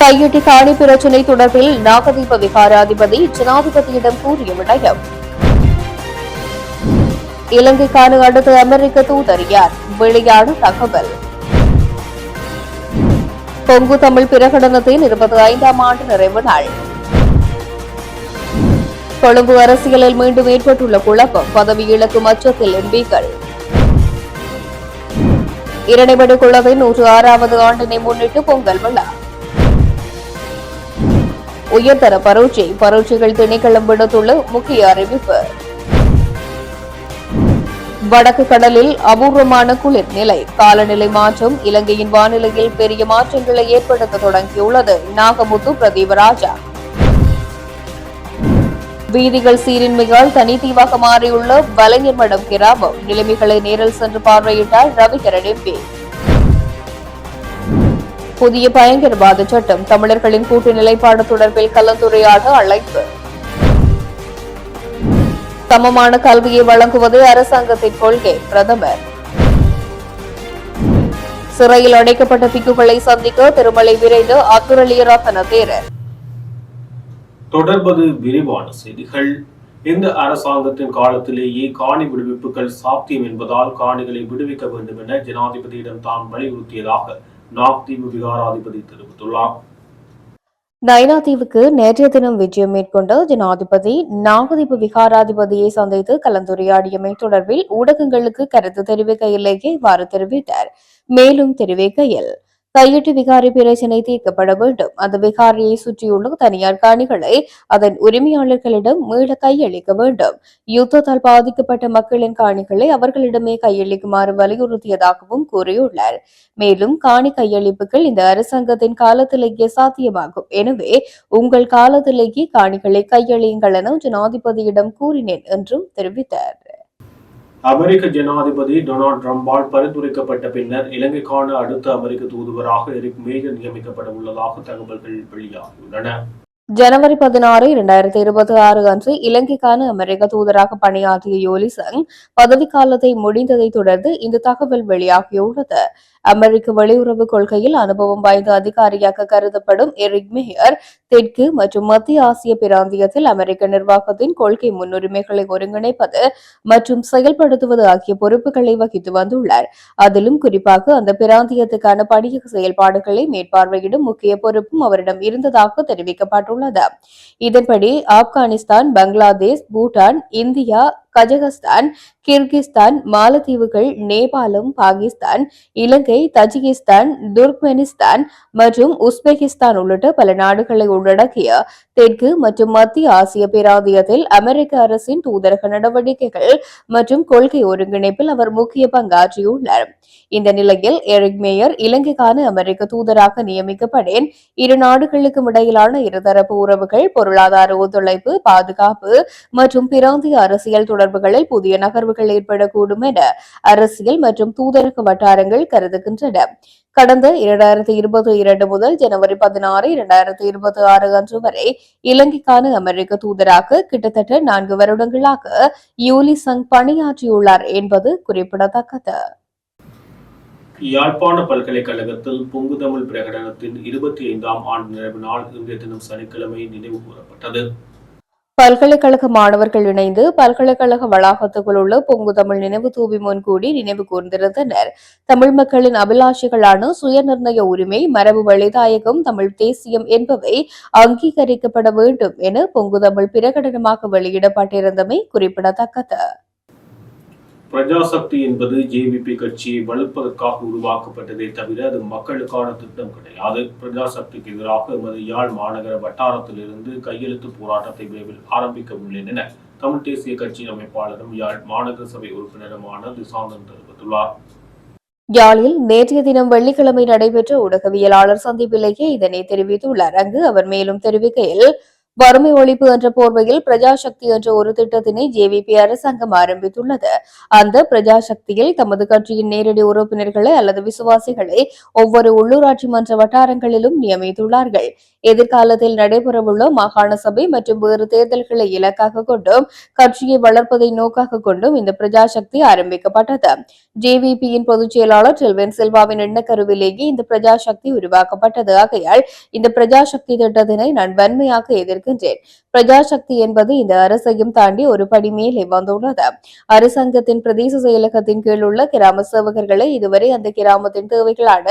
கையெட்டி காணி பிரச்சினை தொடர்பில் நாகதீப விகாராதிபதி ஜனாதிபதியிடம் கூறிய விடயம். இலங்கைக்கான அடுத்த அமெரிக்க தூதர் யார்? வெளியான தகவல். கொங்கு தமிழ் பிரகடனத்தின் இருபத்தி ஐந்தாம் ஆண்டு நிறைவு நாள். கொழும்பு அரசியலில் மீண்டும் ஏற்பட்டுள்ள குழப்பம் பதவி இழக்கும் அச்சத்தில் எம்பிக்கள். இரணைமடு குளவின் நூற்று ஆறாவது ஆண்டினை முன்னிட்டு பொங்கல் விழா. உயர்தர பரீட்சை பரீட்சைகள் திணைக்களம் விடுத்துள்ள முக்கிய அறிவிப்பு. வடக்கு கடலில் அபூர்வமான குளிர் நிலை காலநிலை மாற்றம் இலங்கையின் வானிலையில் பெரிய மாற்றங்களை ஏற்படுத்த தொடங்கியுள்ளது. நாகமுத்து பிரதீபராஜா. வீதிகள் சீரின்மையால் தனித்தீவாக மாறியுள்ள வலைஞர் மடம் கிராமம். நிலைமைகளை நேரில் சென்று பார்வையிட்டார் ரவிகரன் எம்பி. புதிய பயங்கரவாத சட்டம் தமிழர்களின் கூட்டு நிலைப்பாடு தொடர்பில் கலந்துரையாட அழைப்பு. சமமான கல்வியை வழங்குவது அரசாங்கத்தின் கொள்கை பிரதமர். சிறையில் அடைக்கப்பட்ட பிக்குகளை சந்திக்க திருமலை விரைந்து அத்துரலியரத்தன தேரர். தொடர்பது விரிவான செய்திகள். இந்த அரசாங்கத்தின் காலத்திலேயே காணி விடுவிப்புகள் சாத்தியம் என்பதால் காணிகளை விடுவிக்க வேண்டும் என ஜனாதிபதியிடம் தான் வலியுறுத்தியதாக நாக்தீவு விகாராதிபதி தெரிவித்துள்ளார். நைனாதீவுக்கு நேற்றைய தினம் விஜயம் மேற்கொண்ட ஜனாதிபதி நாகதீப விகாராதிபதியை சந்தித்து கலந்துரையாடியமை தொடர்பில் ஊடகங்களுக்கு கருத்து தெரிவிக்கையிலேயே இவ்வாறு தெரிவித்தார். மேலும் தெரிவிக்கையில் கையெட்டு விகாரி பிரச்சினை தீர்க்கப்பட வேண்டும். அந்த விகாரியை சுற்றியுள்ள தனியார் காணிகளை அதன் உரிமையாளர்களிடம் மீள கையளிக்க வேண்டும். யுத்தத்தால் பாதிக்கப்பட்ட மக்களின் காணிகளை அவர்களிடமே கையளிக்குமாறு வலியுறுத்தியதாகவும் கூறியுள்ளார். மேலும் காணி கையளிப்புகள் இந்த அரசாங்கத்தின் காலத்திலேயே சாத்தியமாகும். எனவே உங்கள் காலத்திலேயே காணிகளை கையளியுங்கள் என ஜனாதிபதியிடம் கூறினேன் என்றும் தெரிவித்தார். அமெரிக்க ஜனாதிபதி டொனால்ட் ட்ரம்பால் பரிந்துரைக்கப்பட்ட பின்னர் இலங்கைக்கான அடுத்த அமெரிக்க தூதுவராக எரிக் மேஜர் நியமிக்கப்பட உள்ளதாக தகவல்கள் வெளியாகியுள்ளன. ஜனவரி பதினாறு இரண்டாயிரத்தி இருபத்தி ஆறு அன்று இலங்கைக்கான அமெரிக்க தூதராக பணியாற்றிய யோலிசங் பதவிக்காலத்தை முடிந்ததை தொடர்ந்து இந்த தகவல் வெளியாகியுள்ளது. அமெரிக்க வெளியுறவு கொள்கையில் அனுபவம் வாய்ந்த அதிகாரியாக கருதப்படும் எரிக் மேயர் தெற்கு மற்றும் மத்திய ஆசிய பிராந்தியத்தில் அமெரிக்க நிர்வாகத்தின் கொள்கை முன்னுரிமைகளை ஒருங்கிணைப்பது மற்றும் செயல்படுத்துவது ஆகிய பொறுப்புகளை வகித்து வந்துள்ளார். அதிலும் குறிப்பாக அந்த பிராந்தியத்துக்கான பணிய செயல்பாடுகளை மேற்பார்வையிடும் முக்கிய பொறுப்பும் அவரிடம் இருந்ததாக தெரிவிக்கப்பட்டுள்ளது. இதன்படி Afghanistan Bangladesh Bhutan India Kazakhstan Kyrgyzstan மாலத்தீவுகள் நேபாளம் பாகிஸ்தான் இலங்கை தஜிகிஸ்தான் துர்க்மெனிஸ்தான் மற்றும் உஸ்பெகிஸ்தான் உள்ளிட்ட பல நாடுகளை உள்ளடக்கிய தெற்கு மற்றும் மத்திய ஆசிய பிராந்தியத்தில் அமெரிக்க அரசின் தூதரக நடவடிக்கைகள் மற்றும் கொள்கை ஒருங்கிணைப்பில் அவர் முக்கிய பங்காற்றியுள்ளார். இந்த நிலையில் எரிக் மேயர் இலங்கைக்கான அமெரிக்க தூதராக நியமிக்கப்படேன் இரு நாடுகளுக்கும் இடையிலான இருதரப்பு உறவுகள் பொருளாதார ஒத்துழைப்பு பாதுகாப்பு மற்றும் பிராந்திய அரசியல் தொடர்புகளில் புதிய நகர்வுகள் ஏற்படக்கூடும் என அரசியல் மற்றும் தூதரக வட்டாரங்கள் கருதுகின்றன. கடந்த இரண்டாயிரத்தி இருபத்தி இரண்டு முதல் ஜனவரி பதினாறு இரண்டாயிரத்தி இருபத்தி ஆறு அன்று வரை இலங்கைக்கான அமெரிக்க தூதராக கிட்டத்தட்ட நான்கு வருடங்களாக யூலி சங் பணியாற்றியுள்ளார் என்பது குறிப்பிடத்தக்கது. யாழ்ப்பாண பல்கலைக்கழகத்தில் பொங்கு தமிழ் பிரகடனத்தின் இருபத்தி ஐந்தாம் ஆண்டு நிறைவு நாள் இன்றைய தினம் சனிக்கிழமை நினைவு கூறப்பட்டது. பல்கலைக்கழக மாணவர்கள் இணைந்து பல்கலைக்கழக வளாகத்துக்குள் உள்ள பொங்கு தமிழ் நினைவு தூவி முன்கூடி நினைவு கூர்ந்திருந்தனர். தமிழ் மக்களின் அபிலாஷிகளான சுயநிர்ணய உரிமை மரபு வழிதாயகம் தமிழ் தேசியம் என்பவை அங்கீகரிக்கப்பட வேண்டும் என பொங்கு தமிழ் பிரகடனமாக வெளியிடப்பட்டிருந்தமை குறிப்பிடத்தக்கது. பிரஜாசக்தி என்பது ஜேவிபி கட்சியை வலுப்பதற்காக உருவாக்கப்பட்டதே தவிர அது மக்களுக்கான திட்டம் கிடையாது. பிரஜாசக்திக்கு எதிராக எமது யாழ் மாநகர வட்டாரத்திலிருந்து கையெழுத்து போராட்டத்தை விரைவில் ஆரம்பிக்க உள்ளேன் என தமிழ் தேசிய கட்சியின் அமைப்பாளரும் யாழ் மாநகர சபை உறுப்பினருமான திசாந்தன் தெரிவித்துள்ளார். யாழில் நேற்றைய தினம் வெள்ளிக்கிழமை நடைபெற்ற ஊடகவியலாளர் சந்திப்பிலேயே இதனை தெரிவித்துள்ளார். அங்கு அவர் மேலும் தெரிவிக்கையில் வறுமை ஒழிப்பு என்ற போர்வையில் பிரஜாசக்தி என்ற ஒரு திட்டத்தினை ஜேவிபி அரசாங்கம் ஆரம்பித்துள்ளது. அந்த பிரஜாசக்தியில் தமது கட்சியின் நேரடி உறுப்பினர்களை அல்லது விசுவாசிகளை ஒவ்வொரு உள்ளூராட்சி மன்ற வட்டாரங்களிலும் நியமித்துள்ளார்கள். எதிர்காலத்தில் நடைபெறவுள்ள மாகாண சபை மற்றும் வேறு தேர்தல்களை இலக்காக கொண்டும் கட்சியை வளர்ப்பதை நோக்காக கொண்டும் இந்த பிரஜாசக்தி ஆரம்பிக்கப்பட்டது. ஜேவிபியின் பொதுச் செயலாளர் செல்வன் செல்வாவின் எண்ணக்கருவிலேயே இந்த பிரஜாசக்தி உருவாக்கப்பட்டது. ஆகையால் இந்த பிரஜாசக்தி திட்டத்தினை நான் வன்மையாக எதிர்க்கின்றேன் பிரஜாசக்தி என்பது இந்த அரசையும் தாண்டி ஒரு படி மேலே வந்துள்ளது. அரசாங்கத்தின் பிரதேச செயலகத்தின் கீழ் உள்ள கிராம சேவகர்களை இதுவரை அந்த கிராமத்தின் தேவைகளான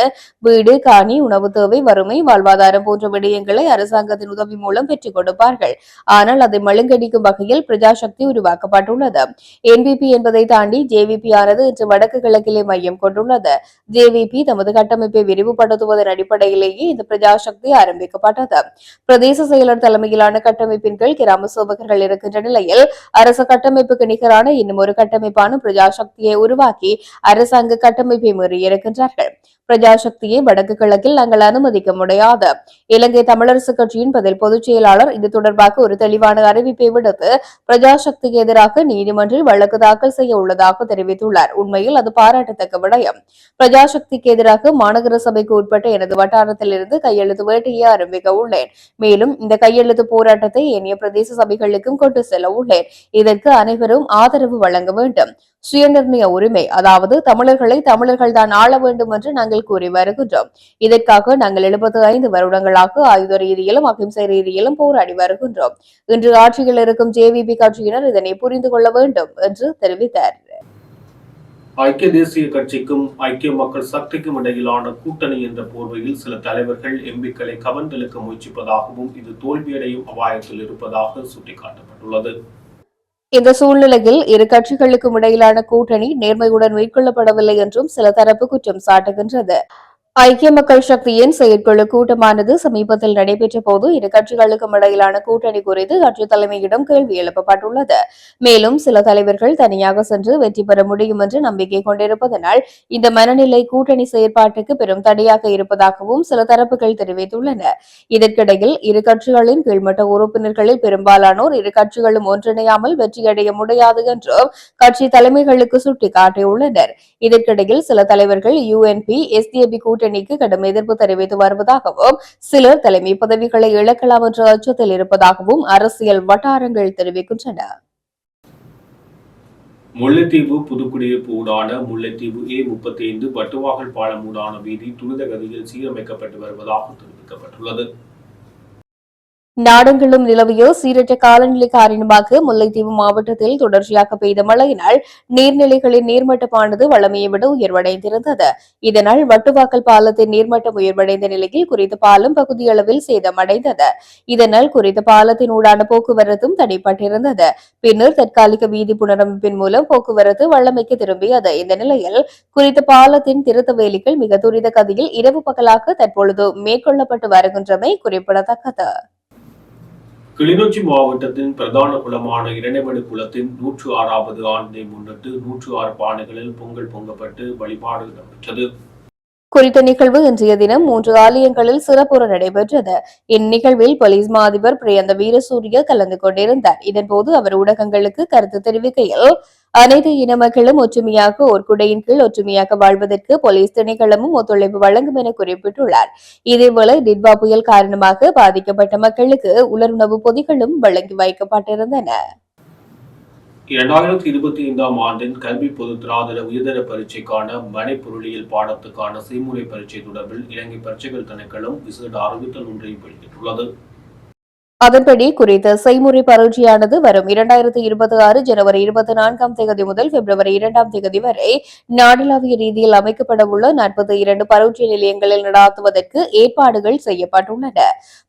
வீடு காணி உணவு தேவை வறுமை வாழ்வாதாரம் போன்ற விடயங்களை அரசாங்கத்தின் உதவி மூலம் பெற்றுக் கொடுப்பார்கள். ஆனால் அதை மழுங்கடிக்கும் வகையில் பிரஜாசக்தி உருவாக்கப்பட்டுள்ளது. என்பிபி என்பதை தாண்டி ஜேவிபி ஆனது இன்று வடக்கு கிழக்கிலே மையம் கொண்டுள்ளது. ஜேவிபி தமது கட்டமைப்பை விரிவுபடுத்துவதன் அடிப்படையிலேயே இந்த பிரஜாசக்தி ஆரம்பிக்கப்பட்டது. பிரதேச செயலர் தலைமையிலான கட்டமைப்பின் கீழ் கிராம சேவகர்கள் இருக்கின்ற நிலையில் அரசு கட்டமைப்புக்கு நிகரான இன்னும் ஒரு கட்டமைப்பான பிரஜாசக்தியை உருவாக்கி அரசாங்க கட்டமைப்பை மீறியிருக்கின்றார்கள் பிரஜாசக்தியை வடக்கு கிழக்கில் நாங்கள் அனுமதிக்க முடியாது. இலங்கை தமிழரசு கட்சியின் பதில் பொதுச் செயலாளர் இது தொடர்பாக ஒரு தெளிவான அறிவிப்பை விடுத்து பிரஜாசக்திக்கு எதிராக நீதிமன்றில் வழக்கு தாக்கல் செய்ய உள்ளதாக தெரிவித்துள்ளார். உண்மையில் அது பாராட்டத்தக்க விடயம். பிரஜாசக்திக்கு எதிராக மாநகர சபைக்கு உட்பட்ட எனது வட்டாரத்தில் இருந்து கையெழுத்து வேட்டையை ஆரம்பிக்க உள்ளேன். மேலும் இந்த கையெழுத்து போராட்டத்தை ஏனைய பிரதேச சபைகளுக்கும் கொண்டு செல்ல உள்ளேன். இதற்கு அனைவரும் ஆதரவு வழங்க வேண்டும். சுயநிர்ணய உரிமை அதாவது தமிழர்களை தமிழர்கள் தான் ஆள வேண்டும் என்று நாங்கள் கூறி வருகின்றோம். இதற்காக நாங்கள் எழுபத்தி ஐந்து வருடங்களாக ஆயுத ரீதியிலும் அகிம்சை ரீதியிலும் போராடி வருகின்றோம். இன்று ஆட்சியில் இருக்கும் ஜேவிபி கட்சியினர் இதனை புரிந்து கொள்ள வேண்டும் என்று தெரிவித்தார். ஐக்கிய தேசிய கட்சிக்கும் ஐக்கிய மக்கள் சக்திக்கும் இடையிலான கூட்டணி என்ற போர்வையில் சில தலைவர்கள் எம்பிக்களை கவர்ந்தெழுக்க முயற்சிப்பதாகவும் இது தோல்வியடையும் அபாயத்தில் இருப்பதாக சுட்டிக்காட்டப்பட்டுள்ளது. இந்த சூழ்நிலையில் இரு கட்சிகளுக்கும் இடையிலான கூட்டணி நேர்மையுடன் மேற்கொள்ளப்படவில்லை என்றும் சில தரப்பு குற்றம் சாட்டுகின்றது. ஐக்கிய மக்கள் சக்தியின் செயற்குழு கூட்டமானது சமீபத்தில் நடைபெற்ற போது இரு கட்சிகளுக்கும் இடையிலான கூட்டணி குறித்து கட்சி தலைமையிடம் கேள்வி எழுப்பப்பட்டுள்ளது. மேலும் சில தலைவர்கள் தனியாக சென்று வெற்றி பெற முடியும் என்று நம்பிக்கை கொண்டிருப்பதனால் இந்த மனநிலை கூட்டணி செயற்பாட்டுக்கு பெரும் தடையாக இருப்பதாகவும் சில தரப்புகள் தெரிவித்துள்ளன. இதற்கிடையில் இரு கட்சிகளின் கீழ்மட்ட உறுப்பினர்களில் பெரும்பாலானோர் இரு கட்சிகளும் ஒன்றிணையாமல் வெற்றியடைய முடியாது என்றும் கட்சி தலைமைகளுக்கு சுட்டிக்காட்டியுள்ளனர். இதற்கிடையில் சில தலைவர்கள் யுஎன்பி எஸ்டிஏபி கூட்டணிக்கு கடும் எதிர்ப்பு தெரிவித்து வருவதாகவும் சிலர் தலைமை பதவிகளை இழக்கலாம் என்ற அச்சத்தில் இருப்பதாகவும் அரசியல் வட்டாரங்கள் தெரிவிக்கின்றன. முல்லைத்தீவு புதுக்குடியிருப்பு ஊடான முல்லைத்தீவு ஏ முப்பத்தி ஐந்து பட்டுவாகல் பாலம் ஊடான வீதி துரித கதியில் சீரமைக்கப்பட்டு வருவதாக தெரிவிக்கப்பட்டுள்ளது. நாடெங்கிலும் நிலவிய சீரற்ற காலநிலை காரணமாக முல்லைத்தீவு மாவட்டத்தில் தொடர்ச்சியாக பெய்த மழையினால் நீர்நிலைகளின் நீர்மட்டமானது வளமையை விட உயர்வடைந்திருந்தது. இதனால் வட்டுவாக்கல் பாலத்தின் நீர்மட்டம் உயர்வடைந்த நிலையில் குறித்த பாலம் பகுதியளவில் சேதமடைந்தது. இதனால் குறித்த பாலத்தின் ஊடான போக்குவரத்தும் தடைப்பட்டிருந்தது. பின்னர் தற்காலிக வீதி புனரமைப்பின் மூலம் போக்குவரத்து வளமைக்கு திரும்பியது. இந்த நிலையில் குறித்த பாலத்தின் திருத்த வேலைகள் மிக துரித கதியில் இரவு பகலாக தற்பொழுது மேற்கொள்ளப்பட்டு வருகின்றமை குறிப்பிடத்தக்கது. கிளிநொச்சி மாவட்டத்தின் பிரதான குளமான இரணைமணி குளத்தின் நூற்று ஆறாவது ஆண்டை முன்னிட்டு நூற்று ஆறு பானைகளில் பொங்கல் பொங்கப்பட்டு வழிபாடு நடைபெற்றது குறித்த நிகழ்வு இன்றைய தினம் மூன்று ஆலயங்களில் சிறப்புற நடைபெற்றது. இந்நிகழ்வில் போலீஸ் மாதிபர் பிரியந்த வீரசூரிய கலந்து கொண்டிருந்தார். இதன்போது அவர் ஊடகங்களுக்கு கருத்து தெரிவிக்கையில் அனைத்து இன மக்களும் ஒற்றுமையாக ஒற்குடையின் கீழ் ஒற்றுமையாக வாழ்வதற்கு போலீஸ் திணைக்களமும் ஒத்துழைப்பு வழங்கும் என குறிப்பிட்டுள்ளார். இதேபோல டிட்வா புயல் காரணமாக பாதிக்கப்பட்ட மக்களுக்கு உலருணவு பொதிகளும் வழங்கி வைக்கப்பட்டிருந்தன. இரண்டாயிரத்தி இருபத்தி ஐந்தாம் ஆண்டின் கல்வி பொது திராதர உயர்தர பரீட்சைக்கான மனை பொருளியல் பாடத்துக்கான செய்முறை பரீட்சை தொடர்பில் இலங்கை பரீட்சைகள் திணைக்களம் விசேட அறிவித்தல் ஒன்றை வெளியிட்டுள்ளது. அதன்படி குறித்த செய்முறை பரீட்சையானது வரும் இரண்டாயிரத்தி இருபத்தி ஆறு ஜனவரி இருபத்தி நான்காம் தேதி முதல் பிப்ரவரி இரண்டாம் தேதி வரை நாடளாவிய ரீதியில் அமைக்கப்பட உள்ள நாற்பத்தி இரண்டு பரீட்சை நிலையங்களில் நடாத்துவதற்கு ஏற்பாடுகள் செய்யப்பட்டுள்ளன.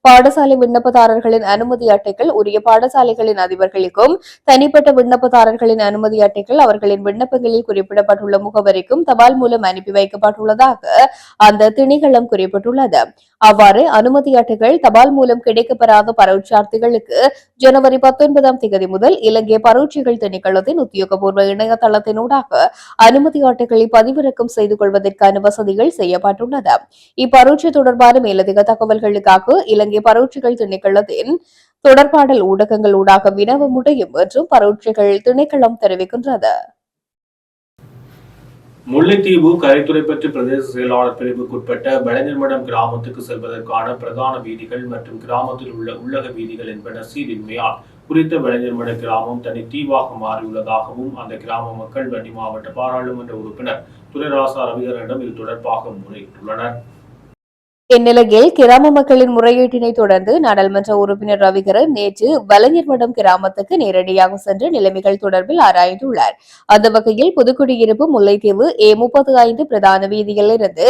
பாடசாலை விண்ணப்பதாரர்களின் அனுமதி அட்டைகள் உரிய பாடசாலைகளின் அதிபர்களுக்கும் தனிப்பட்ட விண்ணப்பதாரர்களின் அனுமதி அட்டைகள் அவர்களின் விண்ணப்பங்களில் குறிப்பிடப்பட்டுள்ள முகவரிக்கும் தபால் மூலம் அனுப்பி வைக்கப்பட்டுள்ளதாக அந்த திணைக்களம் குறிப்பிட்டுள்ளது. அவ்வாறு அனுமதி அட்டைகள் தபால் மூலம் கிடைக்கப்பெறாத பரோட்சார்த்திகளுக்கு பரீட்சார்த்திகளுக்கு ஜனவரி பத்தொன்பதாம் தேதி முதல் இலங்கை பரீட்சைகள் திணைக்களத்தின் உத்தியோகபூர்வ இணையதளத்தினூடாக அனுமதி அட்டைகளை பதிவிறக்கம் செய்து கொள்வதற்கான வசதிகள் செய்யப்பட்டுள்ளது இப்பரீட்சை தொடர்பான மேலதிக தகவல்களுக்காக இலங்கை பரீட்சைகள் திணைக்களத்தின் தொடர்பாடல் ஊடகங்கள் ஊடாக வினவ முடியும் என்றும் பரீட்சைகள் திணைக்களம் தெரிவிக்கின்றது. முல்லைத்தீவு கரைத்துறை பற்றி பிரதேச செயலாளர் பிரிவுக்குட்பட்ட பழனிர்மடம் கிராமத்துக்கு செல்வதற்கான பிரதான வீதிகள் மற்றும் கிராமத்தில் உள்ள உள்ளக வீதிகள் என்பன சீரின்மையால் குறித்த பழனிர்மட கிராமம் தனி தீவாக மாறியுள்ளதாகவும் அந்த கிராம மக்கள் வன்னி மாவட்ட பாராளுமன்ற உறுப்பினர் துரைராசா ரவிகரனிடம் இது தொடர்பாக முறையிட்டுள்ளனர் இந்நிலையில் கிராம மக்களின் முறையீட்டினை தொடர்ந்து நாடாளுமன்ற உறுப்பினர் ரவிகரன் நேற்று வலஞர்மடம் கிராமத்துக்கு நேரடியாக சென்று நிலைமைகள் தொடர்பில் ஆராய்ந்துள்ளார். அந்த வகையில் புதுக்குடியிருப்பு முல்லைத்தீவு ஏ முப்பத்தி ஐந்து பிரதான வீதியில் இருந்து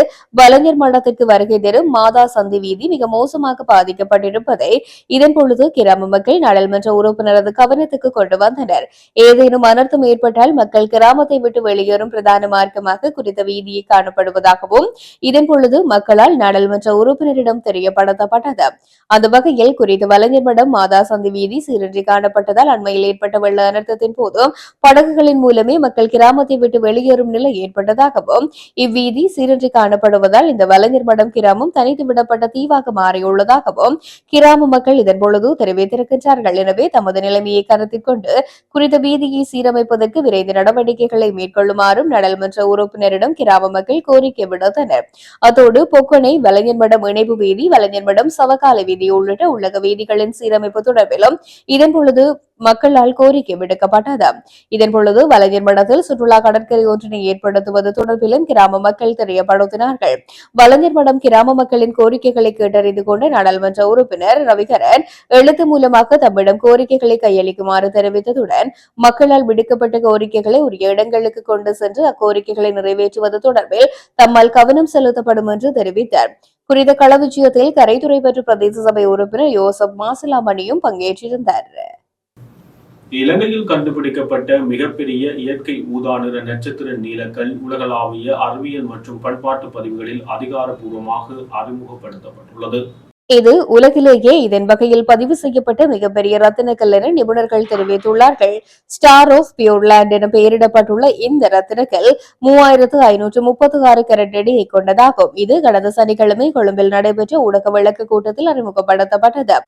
மடத்திற்கு வருகை தரும் மாதா சந்தி வீதி மிக மோசமாக பாதிக்கப்பட்டிருப்பதை இதன் பொழுது கிராம மக்கள் நாடாளுமன்ற உறுப்பினரது கவனத்துக்கு கொண்டு வந்தனர். ஏதேனும் அனர்த்தம் ஏற்பட்டால் மக்கள் கிராமத்தை விட்டு வெளியேறும் பிரதான மார்க்கமாக குறித்த வீதியை காணப்படுவதாகவும் இதன் பொழுது மக்களால் நாடாளுமன்ற உறுப்பினரிடம் தெரியப்படுத்தப்பட்டது. அந்த வகையில் குறித்த வலங்கிமடம் மாதா சந்தி வீதி சீரன்றி காணப்பட்டதால் அண்மையில் ஏற்பட்ட வெள்ள அனர்த்தத்தின் போது படகுகளின் மூலமே மக்கள் கிராமத்தை விட்டு வெளியேறும் நிலை ஏற்பட்டதாகவும் இவ்வீதி சீரன்றி காணப்படுவதால் இந்த வலங்கிர்மடம் கிராமம் தனித்து விடப்பட்ட தீவாக மாறியுள்ளதாகவும் கிராம மக்கள் இதன் பொழுது தெரிவித்திருக்கின்றார்கள். எனவே தமது நிலைமையை கருத்தில் கொண்டு குறித்த வீதியை சீரமைப்பதற்கு விரைந்து நடவடிக்கைகளை மேற்கொள்ளுமாறும் நாடாளுமன்ற உறுப்பினரிடம் கிராம மக்கள் கோரிக்கை விடுத்தனர். அத்தோடு பொக்கனை வலைஞர் மடம் இணைப்பு வீதி வலஞர்மடம் சவகால வீதி உள்ளிட்ட உள்ளக வீதிகளின் சீரமைப்பு தொடர்பிலும் இதன் பொழுது மக்களால் கோரிக்கை விடுக்கப்பட்டது. இதன் பொழுது வலஞர் மடத்தில் சுற்றுலா கடற்கரை ஒன்றினை ஏற்படுத்துவது தொடர்பிலும் கிராம மக்கள் தெரியப்படுத்தினார்கள். வலைஞர் மடம் கிராம மக்களின் கோரிக்கைகளை கேட்டறிந்து கொண்ட நாடாளுமன்ற உறுப்பினர் ரவிகரன் எழுத்து மூலமாக தம்மிடம் கோரிக்கைகளை கையளிக்குமாறு தெரிவித்ததுடன் மக்களால் விடுக்கப்பட்ட கோரிக்கைகளை உரிய இடங்களுக்கு கொண்டு சென்று அக்கோரிக்கைகளை நிறைவேற்றுவது தொடர்பில் தம்மால் கவனம் செலுத்தப்படும் என்று தெரிவித்தார். குறித்த களவிஜயத்தில் கரைத்துறை பெற்ற பிரதேச சபை உறுப்பினர் யோசப் மாசிலாமணியும் பங்கேற்றிருந்தார். இலங்கையில் கண்டுபிடிக்கப்பட்ட மிகப்பெரிய இயற்கை ஊதாநிற நட்சத்திர நீலக்கல் உலகளாவிய அறிவியல் மற்றும் பண்பாட்டு பதிவுகளில் அதிகாரப்பூர்வமாக அறிமுகப்படுத்தப்பட்டுள்ளது. இது உலகிலேயே இதன் வகையில் பதிவு செய்யப்பட்ட மிகப்பெரிய ரத்தினக்கல் என நிபுணர்கள் தெரிவித்துள்ளார்கள். ஸ்டார் ஆஃப் பியூர்லாண்ட் என பெயரிடப்பட்டுள்ள இந்த ரத்தினக்கல் மூவாயிரத்து ஐநூற்று முப்பத்தி ஆறு கரட் எடையை கொண்டதாகும். இது கடந்த சனிக்கிழமை கொழும்பில் நடைபெற்ற ஊடக விளக்கு கூட்டத்தில் அறிமுகப்படுத்தப்பட்டது.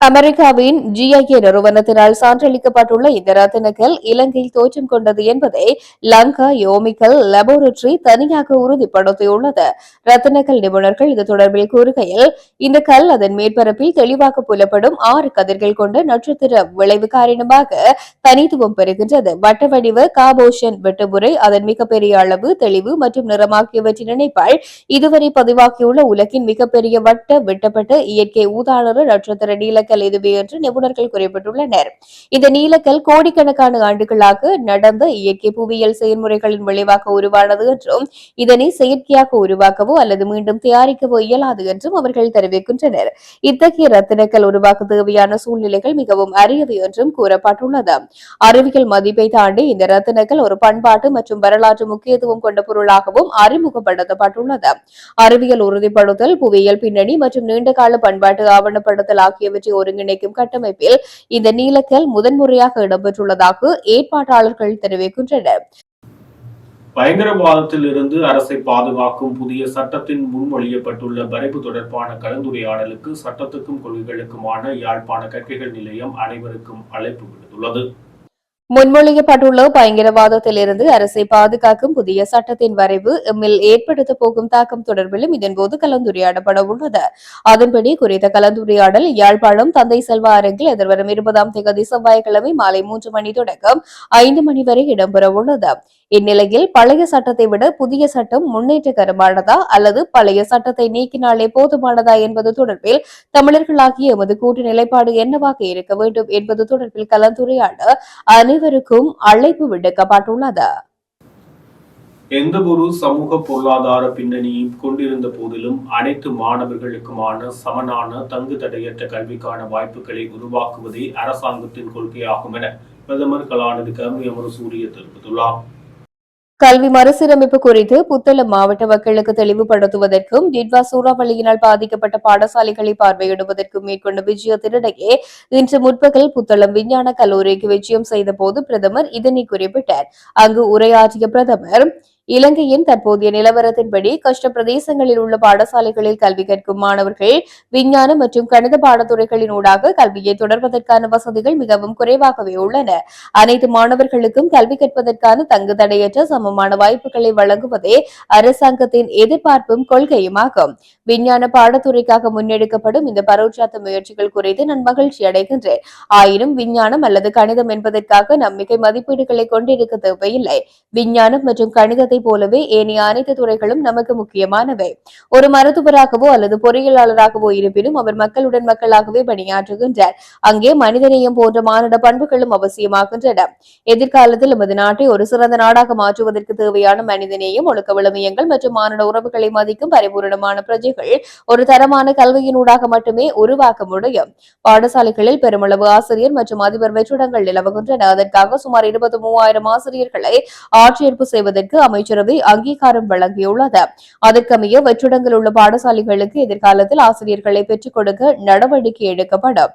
அமெரிக்காவின் ஜிஐஏ நிறுவனத்தினால் சான்றளிக்கப்பட்டுள்ள இந்த ரத்தினக்கல் இலங்கையில் தோற்றம் கொண்டது என்பதை லங்கா யோமிக்கல் லெபோரட்டரி தனியாக உறுதிப்படுத்தியுள்ளது. ரத்தினக்கல் நிபுணர்கள் இது தொடர்பில் கூறுகையில் இந்த கல் அதன் மேற்பரப்பில் தெளிவாக புலப்படும் ஆறு கதிர்கள் கொண்ட நட்சத்திர விளைவு காரணமாக தனித்துவம் பெறுகின்றது. வட்ட வடிவ காபோஷன் வெட்டுமுறை அதன் மிகப்பெரிய அளவு தெளிவு மற்றும் நிறம் ஆகியவற்றின் இணைப்பால் இதுவரை பதிவாகியுள்ள உலகின் மிகப்பெரிய வட்ட வெட்டப்பட்ட இயற்கை ஊதாளர் நட்சத்திர நீலக்கல் இதுவே என்று நிபுணர்கள் குறிப்பிட்டுள்ளனர். இந்த நீலக்கல் கோடிக்கணக்கான ஆண்டுகளாக நடந்த இயற்கை புவியியல் செயல்முறைகளின் விளைவாக உருவானது என்றும் இதனை செயற்கையாக உருவாக்கவோ அல்லது மீண்டும் தயாரிக்கவோ இயலாது என்றும் அவர்கள் தெரிவிக்கின்றனர். இத்தகைய ரத்தினக்கல் உருவாக்க தேவையான சூழ்நிலைகள் மிகவும் அரியவை என்றும் கூறப்பட்டுள்ளது. அறிவியல் மதிப்பை தாண்டி இந்த ரத்தினக்கல் ஒரு பண்பாட்டு மற்றும் வரலாற்று முக்கியத்துவம் கொண்ட பொருளாகவும் அறிமுகப்படுத்தப்பட்டுள்ளது. அறிவியல் உறுதிப்படுத்தல் புவியியல் பின்னணி மற்றும் நீண்டகால பண்பாட்டு ஆவணப்படுத்தல் ஆகியவற்றை ஒருங்கிணைக்கும் கட்டமைப்பில் இந்த நீலக்கல் முதன்முறையாக இடம்பெற்றுள்ளதாக ஏற்பாட்டாளர்கள் தெரிவிக்கின்றனர். பயங்கரவாதத்தில் இருந்து அரசை பாதுகாக்கும் புதிய சட்டத்தின் முன்மொழியப்பட்டுள்ள வரைவு தொடர்பான கலந்துரையாடலுக்கு சட்டத்துக்கும் கொள்கைகளுக்குமான யாழ்ப்பாண கற்கைகள் நிலையம் அனைவருக்கும் அழைப்பு விடுத்துள்ளது. முன்மொழியப்பட்டுள்ள பயங்கரவாதத்திலிருந்து அரசை பாதுகாக்கும் புதிய சட்டத்தின் வரைவு எம்மில் ஏற்படுத்த போகும் தாக்கம் தொடர்பிலும் இதன்போது கலந்துரையாடப்பட உள்ளது. அதன்படி குறித்த கலந்துரையாடல் யாழ்ப்பாணம் தந்தை செல்வா அரங்கில் எதிர்வரும் இருபதாம் தேதி செவ்வாய்க்கிழமை மாலை மூன்று மணி தொடக்கம் ஐந்து மணி வரை இடம்பெற உள்ளது. இந்நிலையில் பழைய சட்டத்தை விட புதிய சட்டம் முன்னேற்றகரமானதா அல்லது பழைய சட்டத்தை நீக்கினாலே போதுமானதா என்பது தொடர்பில் தமிழர்களாகிய எமது கூட்டு நிலைப்பாடு என்னவாக இருக்க வேண்டும் என்பது தொடர்பில் கலந்துரையாட அனைவருக்கும் அழைப்பு விடுக்கப்பட்டுள்ளது. எந்த ஒரு சமூக பொருளாதார பின்னணியும் கொண்டிருந்த போதிலும் அனைத்து மாணவர்களுக்குமான சமனான தங்கு தடையற்ற கல்விக்கான வாய்ப்புகளை உருவாக்குவதே அரசாங்கத்தின் கொள்கையாகும் என பிரதமர் கலாநிதி கருணி அமரசூரிய தெரிவித்துள்ளார். கல்வி மறுசீரமைப்பு குறித்து புத்தளம் மாவட்ட மக்களுக்கு தெளிவுபடுத்துவதற்கும் டிட்வா சூறாவளியினால் பாதிக்கப்பட்ட பாடசாலைகளை பார்வையிடுவதற்கும் மேற்கொண்ட விஜயத்தினிடையே இன்று முற்பகல் புத்தளம் விஞ்ஞான கல்லூரிக்கு விஜயம் செய்த போது பிரதமர் இதனை குறிப்பிட்டார். அங்கு உரையாற்றிய பிரதமர் இலங்கையின் தற்போதைய நிலவரத்தின்படி கஷ்ட பிரதேசங்களில் உள்ள பாடசாலைகளில் கல்வி கற்கும் மாணவர்கள் விஞ்ஞான மற்றும் கணித பாடத்துறைகளின் ஊடாக கல்வியை தொடர்வதற்கான வசதிகள் மிகவும் குறைவாகவே உள்ளன. அனைத்து மாணவர்களுக்கும் கல்வி கற்பதற்கான தங்கு தடையற்ற சமமான வாய்ப்புகளை வழங்குவதே அரசாங்கத்தின் எதிர்பார்ப்பும் கொள்கையுமாகும். விஞ்ஞான பாடத்துறைக்காக முன்னெடுக்கப்படும் இந்த பரோட்சாத்த முயற்சிகள் குறித்து நான் மகிழ்ச்சி அடைகின்றேன். ஆயினும் விஞ்ஞானம் அல்லது கணிதம் என்பதற்காக நம்பிக்கை மதிப்பீடுகளை கொண்டிருக்க தேவையில்லை. விஞ்ஞானம் மற்றும் கணிதத்தை போலவே ஏனைய அனைத்து துறைகளும் நமக்கு முக்கியமானவை. ஒரு மருத்துவராகவோ அல்லது பொறியியலாளராகவோ இருப்பினும் அவர் மக்களுடன் மக்களாகவே பணியாற்றுகின்றார். அங்கே மனிதநேயம் போன்ற மானிட பண்புகளும் அவசியமாகின்றன. எதிர்காலத்தில் நமது நாட்டை ஒரு சிறந்த நாடாக மாற்றுவதற்கு தேவையான மனிதநேயம் ஒழுக்க விளமியங்கள் மற்றும் மானிட உறவுகளை மதிக்கும் பரிபூரணமான பிரஜைகள் ஒரு தரமான கல்வியினூடாக மட்டுமே உருவாக்க முடியும். பாடசாலைகளில் பெருமளவு ஆசிரியர் மற்றும் அதிபர் வெற்றிடங்கள் நிலவுகின்றன. அதற்காக சுமார் இருபத்தி மூவாயிரம் ஆசிரியர்களை ஆட்சேர்ப்பு செய்வதற்கு அமைச்சர் அமைச்சரவை அங்கீகாரம் வழங்கியுள்ளது. அதற்கமைய வெற்றிடங்கள் உள்ள பாடசாலைகளுக்கு எதிர்காலத்தில் ஆசிரியர்களை பெற்றுக் கொடுக்க நடவடிக்கை எடுக்கப்படும்.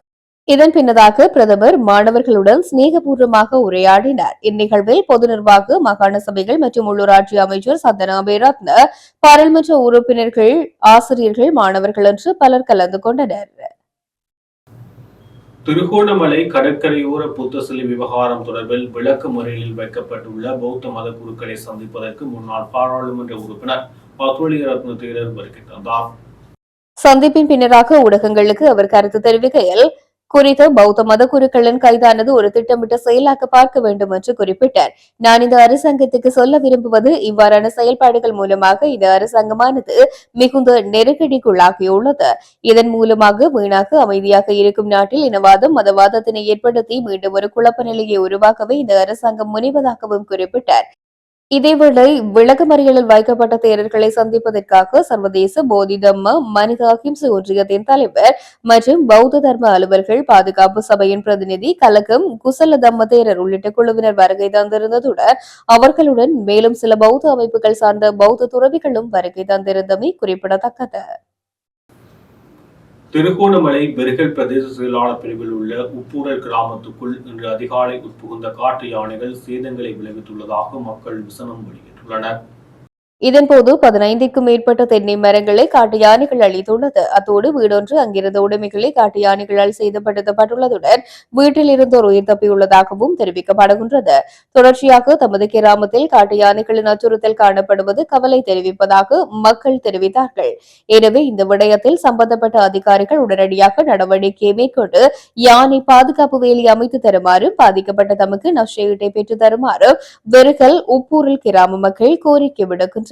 இதன் பின்னதாக பிரதமர் மாணவர்களுடன் சிநேகபூர்வமாக உரையாடினார். இந்நிகழ்வில் பொது நிர்வாக மாகாண சபைகள் மற்றும் உள்ளூராட்சி அமைச்சர் சந்தனா பேரத்ன பாராளுமன்ற உறுப்பினர்கள் ஆசிரியர்கள் மாணவர்கள் என்று பலர் கலந்து கொண்டனர். திருகோணமலை கடற்கரையோர புத்த சிலை விவகாரம் தொடர்பில் விளக்கு முறையில் வைக்கப்பட்டுள்ள பௌத்த மத குருக்களை சந்திப்பதற்கு முன்னாள் பாராளுமன்ற உறுப்பினர் பத்வலி ரத்ன தேரர் வருகை தந்தார். சந்திப்பின் பின்னராக ஊடகங்களுக்கு அவர் கருத்து தெரிவிக்கையில் குறித்த பௌத்த மத குருக்களின் கைதானது ஒரு திட்டமிட்ட செயலாக்க பார்க்க வேண்டும் என்று குறிப்பிட்டார். நான் இந்த அரசாங்கத்துக்கு சொல்ல விரும்புவது இவ்வாறான செயல்பாடுகள் மூலமாக இந்த அரசாங்கமானது மிகுந்த நெருக்கடிக்குள்ளாகியுள்ளது. இதன் மூலமாக வீணாக அமைதியாக இருக்கும் நாட்டில் இனவாதம் மதவாதத்தினை ஏற்படுத்தி மீண்டும் ஒரு குழப்ப நிலையை உருவாக்கவே இந்த அரசாங்கம் முனைவதாகவும் குறிப்பிட்டார். இதேவேளை விளக்கமறியலில் வைக்கப்பட்ட தேரர்களை சந்திப்பதற்காக சர்வதேச போதி தம்ம மனித அஹிம்சை ஒன்றியத்தின் தலைவர் மற்றும் பௌத்த தர்ம அலுவலர்கள் பாதுகாப்பு சபையின் பிரதிநிதி கலகம் குசல தம்ம தேரர் உள்ளிட்ட குழுவினர் வருகை தந்திருந்ததுடன் அவர்களுடன் மேலும் சில பௌத்த அமைப்புகள் சார்ந்த பௌத்த துறவிகளும் வருகை தந்திருந்தமை குறிப்பிடத்தக்கது. திருகோணமலை பெருகல் பிரதேச செயலாளர் பிரிவில் உள்ள உப்பூரல் கிராமத்துக்குள் இன்று அதிகாலை உட்புகுந்த காட்டு யானைகள் சேதங்களை விளைவித்துள்ளதாக மக்கள் விசனம் வெளியிட்டுள்ளனர். இதன்போது பதினைந்துக்கும் மேற்பட்ட தென்னை மரங்களை காட்டு யானைகள் அழித்துள்ளது. அத்தோடு வீடொன்று அங்கிருந்த உடைமைகளை காட்டு யானைகளால் சேதப்படுத்தப்பட்டுள்ளதுடன் வீட்டில் இருந்தோர் உயிர் தப்பியுள்ளதாகவும் தெரிவிக்கப்படுகின்றது. தொடர்ச்சியாக தமது கிராமத்தில் காட்டு யானைகளின் அச்சுறுத்தல் காணப்படுவது கவலை தெரிவிப்பதாக மக்கள் தெரிவித்தார்கள். எனவே இந்த விடயத்தில் சம்பந்தப்பட்ட அதிகாரிகள் உடனடியாக நடவடிக்கை மேற்கொண்டு யானை பாதுகாப்பு வேலி அமைத்து தருமாறு பாதிக்கப்பட்ட தமக்கு நஷ்டஈட்டை பெற்று தருமாறு வெறுகல் உப்பூரில் கிராம மக்கள் கோரிக்கை விடுக்கின்றனர்.